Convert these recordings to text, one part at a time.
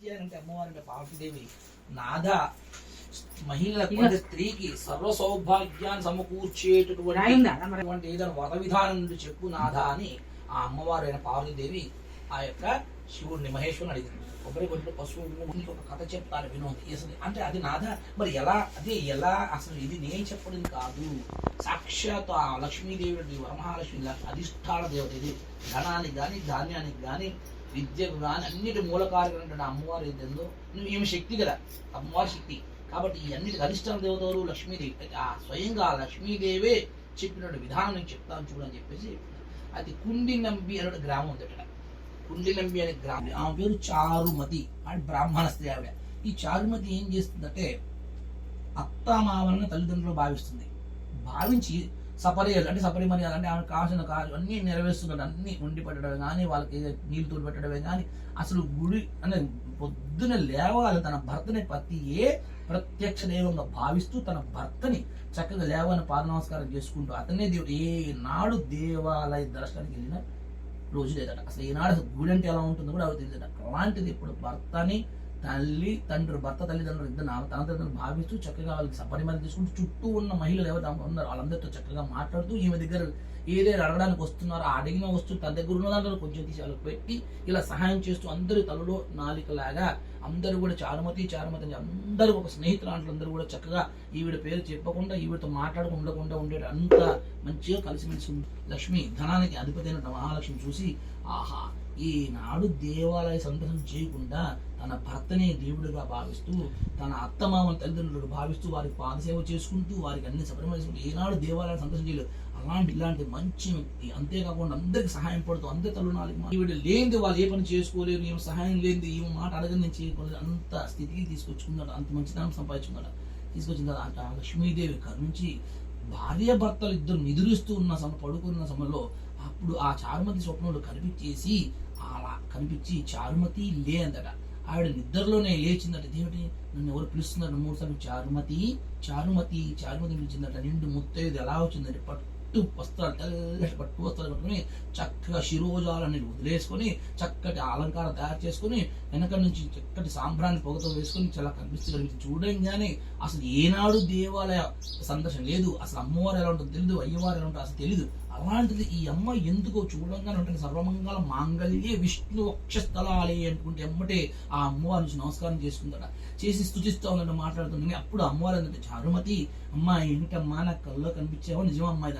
అంటే అమ్మవారి పార్వతీదేవి మహిళలకు అంటే స్త్రీకి సర్వ సౌభాగ్యాన్ని సమకూర్చేటటువంటి ఏదైనా వర విధానం నుండి చెప్పు నాథ అని ఆ అమ్మవారు అయిన పార్వతీదేవి ఆ యొక్క శివుడిని మహేశ్వరుని అడిగింది. కొబ్బరి కొట్టు పశువు నీకు ఒక కథ చెప్తాను వినోది అంటే అది నాథ మరి ఎలా అది ఎలా అసలు ఇది నేను చెప్పడం కాదు. సాక్షాత్ ఆ లక్ష్మీదేవి వరమహాలక్ష్మి అధిష్టాన దేవత ఇది. ధనానికి కానీ ధాన్యానికి కానీ విద్య కానీ అన్నిటి మూలకారకం అమ్మవారు ఏదో నువ్వు ఈమె శక్తి కదా అమ్మవారి శక్తి. కాబట్టి ఈ అన్నిటికి అధిష్టాన దేవతలు లక్ష్మీదేవి అయితే ఆ స్వయంగా ఆ లక్ష్మీదేవే చెప్పినట్టు విధానం నేను చెప్తాను చూడని చెప్పేసి అది కుండి నంబి అనే గ్రామం ఉంది అక్కడ. కుండి నంబి అనే గ్రామం. ఆమె పేరు చారుమతి అంటే బ్రాహ్మణ స్త్రీ ఆవిడ. ఈ చారుమతి ఏం చేస్తుందంటే అత్తామావలను తల్లిదండ్రులు భావిస్తుంది. భావించి సపర్యాలు అంటే సపరిమర్యాలు అంటే ఆమెకు కావాల్సిన కార్యం అన్ని నెరవేరుస్తున్నాడు అన్ని ఉండి పెట్టడమే కానీ వాళ్ళకి నీళ్ళు తోడు పెట్టడమే కానీ అసలు గుడి అంటే పొద్దున లేవాలి తన భర్తని ప్రతి ఏ ప్రత్యక్ష దైవంగా భావిస్తూ తన భర్తని చక్కగా లేవని పాదనమస్కారం చేసుకుంటూ అతనే దేవుడు ఏ నాడు దేవాలయ దర్శనానికి వెళ్ళిన రోజు లేదట. అసలు ఈనాడు అసలు గుడి అంటే ఎలా ఉంటుందో కూడా అవి తెలియదట. అలాంటిది ఇప్పుడు భర్తని తల్లి తండ్రి భర్త తల్లిదండ్రులు ఇద్దరు నా తల్లిదండ్రులు భావిస్తూ చక్కగా వాళ్ళకి సపరిమతి తీసుకుంటూ చుట్టూ ఉన్న మహిళలు ఎవరు ఉన్నారు వాళ్ళందరితో చక్కగా మాట్లాడుతూ ఈమె దగ్గర ఏదైనా అడగడానికి వస్తున్నారో ఆ అడిగిన వస్తువు తన దగ్గర ఉన్న దాంట్లో కొంచెం తీసి వాళ్ళకి పెట్టి ఇలా సహాయం చేస్తూ అందరి తలలో నాలికలాగా అందరూ కూడా చారుమతి చారుమతి అని అందరూ ఒక స్నేహితులు అందరూ కూడా చక్కగా ఈవిడ పేరు చెప్పకుండా ఈవిడతో మాట్లాడకుండా ఉండకుండా ఉండేది అంత మంచిగా కలిసిమెలిసి లక్ష్మి ధనానికి అధిపతి అయిన మహాలక్ష్మి చూసి ఆహా ఈనాడు దేవాలయ సందర్శనం చేయకుండా తన భర్తనే దేవుడిగా భావిస్తూ తన అత్తమామల తల్లిదండ్రులుగా భావిస్తూ వారికి పాదసేవ చేసుకుంటూ వారికి అన్ని సపరిమలు ఏనాడు దేవాలయాన్ని సందర్శించలేదు అలాంటి ఇలాంటి మంచి వ్యక్తి. అంతేకాకుండా అందరికి సహాయం పడుతూ అందరి తల్లునాలకి ఈవిడ లేనిది వాళ్ళు ఏ పని చేసుకోలేరు ఏం సహాయం లేనిది ఏం మాట అడగని నేను చేయకూడదు అంత స్థితికి తీసుకొచ్చుకున్నాడు అంత మంచితనం సంపాదించుకున్నాడు. తీసుకొచ్చిన తర్వాత లక్ష్మీదేవి కరుణించి భార్య భర్తలు ఇద్దరు నిదురిస్తూ ఉన్న సమ పడుకున్న సమయంలో అప్పుడు ఆ చారుమతి స్వప్నంలో కనిపించేసి అలా కనిపించి చారుమతి లే అందట. ఆవిడ నిద్రలోనే లేచిందట. దేవుడి నన్ను ఎవరు పిలుస్తున్నారు మూడు సార్లు చారుమతి చారుమతి చారుమతి పిలిచిందట. నిండు ముత్తైదు ఎలా వచ్చిందంటే పట్టు వస్త్రాలు తెల్లటి పట్టు వస్త్రాలు పట్టుకుని చక్కగా శిరోజాలని వదిలేసుకొని చక్కటి అలంకారం తయారు చేసుకొని వెనక నుంచి చక్కటి సాంబ్రాన్ని పొగతో వేసుకొని చాలా కనిపిస్తూ కనిపిస్తుంది చూడంగానే అసలు ఏనాడు దేవాలయ సందర్శన లేదు. అసలు అమ్మవారు ఎలా ఉంటుందో తెలియదు అయ్యవారు ఎలా ఉంటుందో అసలు తెలియదు అలాంటిది ఈ అమ్మ ఎందుకో చూడంగానే ఉంటుంది. సర్వమంగళ మాంగళ్యే విష్ణు వక్షస్థలాలే అనుకుంటే అమ్మటే ఆ అమ్మవారి నుంచి నమస్కారం చేసుకుంటాడ చేసి స్థుతిస్తా ఉందంటే మాట్లాడుతుంది అప్పుడు అమ్మవారు ఏంటంటే చారుమతి అమ్మా ఏంటమ్మా నాకు కల్లో కనిపించావో? నిజం అమ్మాయి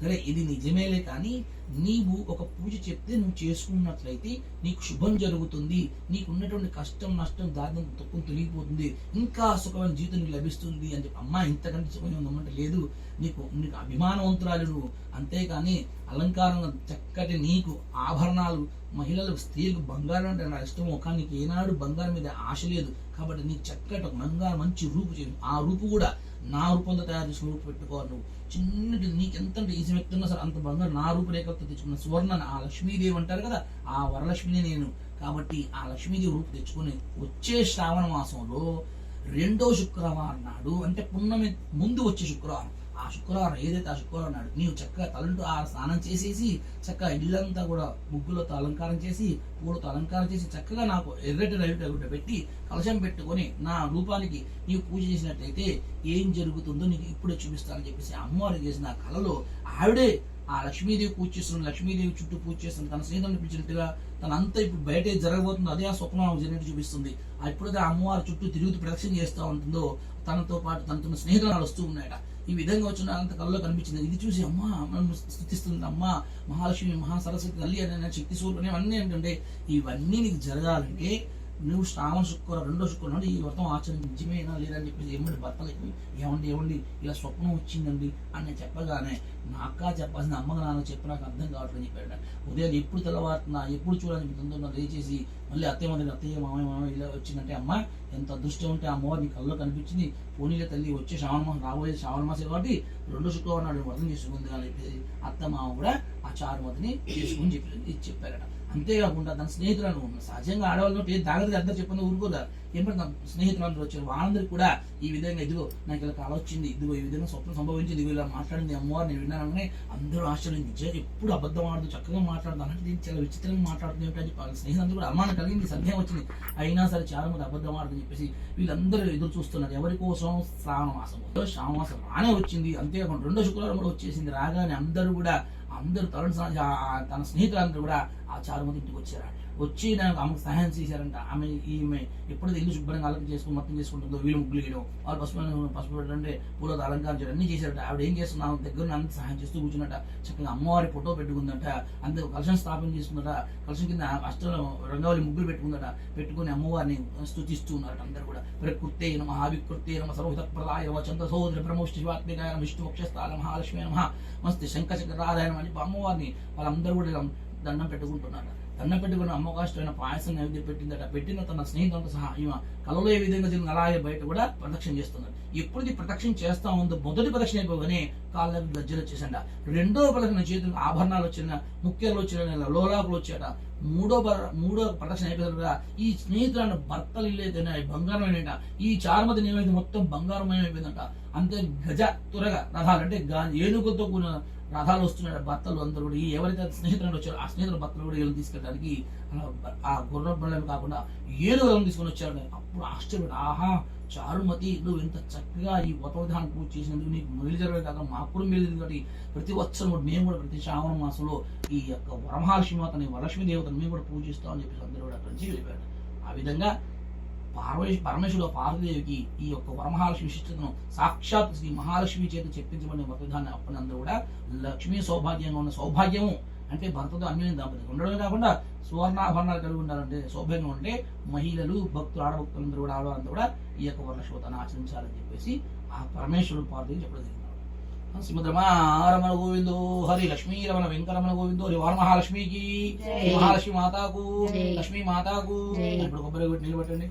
సరే ఇది నిజమేలే కానీ నీవు ఒక పూజ చెప్తే నువ్వు చేసుకున్నట్లయితే నీకు శుభం జరుగుతుంది. నీకు ఉన్నటువంటి కష్టం నష్టం దారిద్రం తక్కువ తొలగిపోతుంది. ఇంకా సుఖమైన జీవితం నీకు లభిస్తుంది అని చెప్పి అమ్మ ఇంతకంటే సుఖం ఉందమ్మంటే లేదు. నీకు నీకు అభిమానవంతురాలు నువ్వు అంతేకాని అలంకారం చక్కటి నీకు ఆభరణాలు మహిళలు స్త్రీలకు బంగారం అంటే నా ఇష్టమో కానీ నీకు ఏనాడు బంగారం మీద ఆశ లేదు. కాబట్టి నీకు చక్కటి ఒక మంగారు మంచి రూపు చేయను. ఆ రూపు కూడా నా రూపంతో తయారు చేసిన రూపు పెట్టుకోవాలి నువ్వు. చిన్నటి నీకు ఎంత ఈజీ వ్యక్తి ఉన్నా సరే అంత బంగారు నా రూపురేఖలతో తెచ్చుకున్న సువర్ణ ఆ లక్ష్మీదేవి అంటారు కదా ఆ వరలక్ష్మిని నేను. కాబట్టి ఆ లక్ష్మీదేవి రూపు తెచ్చుకుని వచ్చే శ్రావణ మాసంలో రెండో శుక్రవారం నాడు అంటే పున్నమి ముందు వచ్చే శుక్రవారం ఆ శుక్రవారం ఏదైతే ఆ శుక్రవారం నాడు నీవు చక్కగా తలంటూ ఆ స్నానం చేసేసి చక్కగా ఇల్లంతా కూడా ముగ్గులతో అలంకారం చేసి పూలతో అలంకారం చేసి చక్కగా నాకు ఎర్రటి రైట్ పెట్టి కలశం పెట్టుకొని నా రూపానికి నీవు పూజ చేసినట్లయితే ఏం జరుగుతుందో నీకు ఇప్పుడే చూపిస్తానని చెప్పేసి అమ్మవారు చేసిన ఆ కళలో ఆవిడే ఆ లక్ష్మీదేవి పూజ చేస్తున్న లక్ష్మీదేవి చుట్టూ పూజ చేస్తున్న తన స్నేహితులను పిలిచినట్టుగా తన అంతా ఇప్పుడు బయట జరగబోతుంది. జరగబోతుందో అదే ఆ స్వప్నం జరిగినట్టు చూపిస్తుంది. ఎప్పుడైతే ఆ అమ్మవారి చుట్టూ తిరుగుతూ ప్రదక్షిణ చేస్తూ ఉంటుందో తనతో పాటు తనతో స్నేహితులు వస్తూ ఉన్నాయట. ఈ విధంగా వచ్చిన అంత కళ్ళలో కనిపించింది. ఇది చూసి అమ్మ నన్ను స్థుతిస్తుంది అమ్మ మహాలక్ష్మి మహా సరస్వతి తల్లి అనే శక్తి స్వరూపం అన్నీ ఏంటంటే ఇవన్నీ నీకు జరగాలంటే నువ్వు శ్రావణ శుక్రవారం రెండో శుక్రవారం ఈ వ్రతం ఆచరణ నిజమేనా లేదని చెప్పేసి ఏమండి భర్తలకి ఏమండి ఏమండి ఇలా స్వప్నం వచ్చిందండి అని నేను చెప్పగానే నాకా చెప్పాల్సిన అమ్మగా నాన్న చెప్పి నాకు అర్థం కావట్లేదు చెప్పాడు ఉదయం ఎప్పుడు తెల్లవారుతున్నా ఎప్పుడు చూడాలని తొందరగా లేచేసి మళ్ళీ అత్తయ్య మంది అత్తయ్య మామయ్య మామయ్య ఇలా వచ్చిందంటే అమ్మ ఎంత అదృష్టం ఉంటే అమ్మవారు అమ్మవారి నీ కల్లో కనిపించింది. పోనీలే తల్లి వచ్చే శ్రావణ మాసం రాబోయే శ్రావణ మాసం కాబట్టి రెండో శుక్రవారం నాడు వ్రతం చేసుకుంది అని చెప్పేసి అత్త మామ కూడా ఆ చారు చారుమతిని చేసుకుని చెప్పి ఇది చెప్పారట. అంతేకాకుండా తన స్నేహితులను సహజంగా ఆడవాళ్ళు ఏ దాగదిగా అందరూ చెప్పిన ఊరుకోరు ఎప్పుడు తన స్నేహితులందరూ వచ్చారు? వాళ్ళందరూ కూడా ఈ విధంగా ఇదిగో నాకు ఇలా కళ వచ్చింది ఇదిగో ఈ విధంగా స్వప్నం సంభవించింది. ఇదిగో ఇలా మాట్లాడింది అమ్మవారు నేను విన్నానని అందరూ ఆశ్చర్యం ఎప్పుడు అబద్ధం ఆడదు చక్కగా మాట్లాడుతుంది అలాంటి చాలా విచిత్రంగా మాట్లాడుతుంది ఏమిటని చెప్పి స్నేహితులందరూ కూడా అమ్మానం కలిగింది సందేహం వచ్చింది. అయినా సరే చాలా మంది అబద్ధం ఆడదని చెప్పేసి వీళ్ళందరూ ఎదురు చూస్తున్నారు. ఎవరి కోసం? శ్రావణ మాసం శ్రావణ మాసం రానే వచ్చింది. అంతేకాకుండా రెండో శుక్రవారం కూడా వచ్చేసింది. రాగానే అందరూ కూడా అందరూ తరుణ్ ఆ- తన స్నేహితులందరూ కూడా ఆ చారుమతి ఇంటికి వచ్చారు. వచ్చి నాకు ఆమెకు సహాయం చేశారంట. ఆమె ఈమె ఎప్పుడైతే ఇల్లు శుభ్రంగా అలంకరణ చేసుకుని మొత్తం చేసుకుంటుందో వీళ్ళు ముగ్గులు వేయడం వాళ్ళు పసుపు పసుపు పెట్టండి పూలతో అలంకారం చేయడం అన్ని చేశారట. ఆవిడ ఏం చేస్తున్నా ఆమె దగ్గర అంత సహాయం చేస్తూ కూర్చున్నట. చక్కగా అమ్మవారి ఫోటో పెట్టుకుందట. అంత కలశం స్థాపన చేసుకున్నట. కలశం కింద అష్ట రంగవల్లి ముగ్గులు పెట్టుకుందట. పెట్టుకుని అమ్మవారిని స్థుతిస్తూ ఉన్నారట అందరూ కూడా. ప్రకృతే నమ వికృతే నమ సర్వతప్రదాయ నమ చంద్ర సోదరి బ్రహ్మోష్టి శివాత్మికాయ నమ విష్ణు వక్షస్థాల మహాలక్ష్మి నమ మస్తి శంఖ చక్రాదాయ నమ అని చెప్పి అమ్మవారిని వాళ్ళందరూ కూడా దండం పెట్టుకుంటున్నారు. దండం పెట్టుకుని అమ్మకాష్టమైన పాయసం నైవేద్యం పెట్టిందట. పెట్టిన తన స్నేహితులతో సహా ఈమె కలలో ఏ విధంగా జరిగిన అలాగే బయట కూడా ప్రదక్షిణ చేస్తున్నారు. ఎప్పుడు ఇది ప్రదక్షిణ చేస్తా ఉందో మొదటి ప్రదక్షిణ అయిపోగానే కాళ్ళకి గజ్జలు వచ్చేసండ రెండో ప్రదక్షిణ చేతులకు ఆభరణాలు వచ్చిన ముఖ్యాలు వచ్చిన లోలాకులు వచ్చాట. మూడో మూడో ప్రదక్షిణ అయిపోయిన ఈ స్నేహితులను భర్తలు ఇల్లేదైనా బంగారం అయినట ఈ చారుమతి నియమైతే మొత్తం బంగారమయం అయిపోయిందంట అంతే గజ త్వరగా రథాలు అంటే గా- ఏనుగులతో కూడిన రథాలు వస్తున్నాయి భర్తలు అందరూ కూడా ఎవరైతే స్నేహితులు వచ్చారో ఆ స్నేహితుల భర్తలు కూడా వీళ్ళని తీసుకెళ్ళడానికి అలా ఆ గుర్ర బండ్లను కాకుండా ఏనుగులను తీసుకొని వచ్చారు అప్పుడు ఆశ్చర్యపడి ఆహా చారుమతి నువ్వు ఇంత చక్కగా ఈ వ్రత విధానం పూజ చేసినందుకు నీకు మేలు జరగదు కాక మాకు కూడా మేలు కాబట్టి ప్రతి వచ్చరం మేము కూడా ప్రతి శ్రావణ మాసంలో ఈ యొక్క వరమహాలక్ష్మి మాతని వరలక్ష్మి దేవతను మేము కూడా పూజిస్తామని చెప్పేసి అందరూ కూడా అక్కడి నుంచి వెళ్ళిపోయాడు ఆ విధంగా పార్వతి పరమేశ్వరుడు పార్వతీదేవికి ఈ యొక్క వరమహాలక్ష్మి విశిష్టతను సాక్షాత్ శ్రీ మహాలక్ష్మి చేత చెప్పించబడిన వ్రత విధానం అప్పటి అందరూ కూడా లక్ష్మీ సౌభాగ్యంగా ఉన్న సౌభాగ్యము అంటే భర్తతో అన్యోన్య దాంపత్యం ఉండడమే కాకుండా సువర్ణాభరణాలు కలిగి ఉండాలంటే సౌభాగ్యం ఉంటే మహిళలు భక్తులు ఆడభక్తులందరూ కూడా ఆడవాళ్ళందరూ కూడా ఈ యొక్క వరలక్ష్మతాన్ని ఆచరించాలని చెప్పేసి ఆ పరమేశ్వరుడు పార్వతికి చెప్పడం జరిగింది శ్రీమద్రమణ గోవిందో హరి లక్ష్మీ రమణ వెంకరమణ గోవిందో హరి వార మహాలక్ష్మికి. మహాలక్ష్మి మాతాకు. లక్ష్మీ మాతాకు. ఇప్పుడు కొబ్బరి నిలబెట్టండి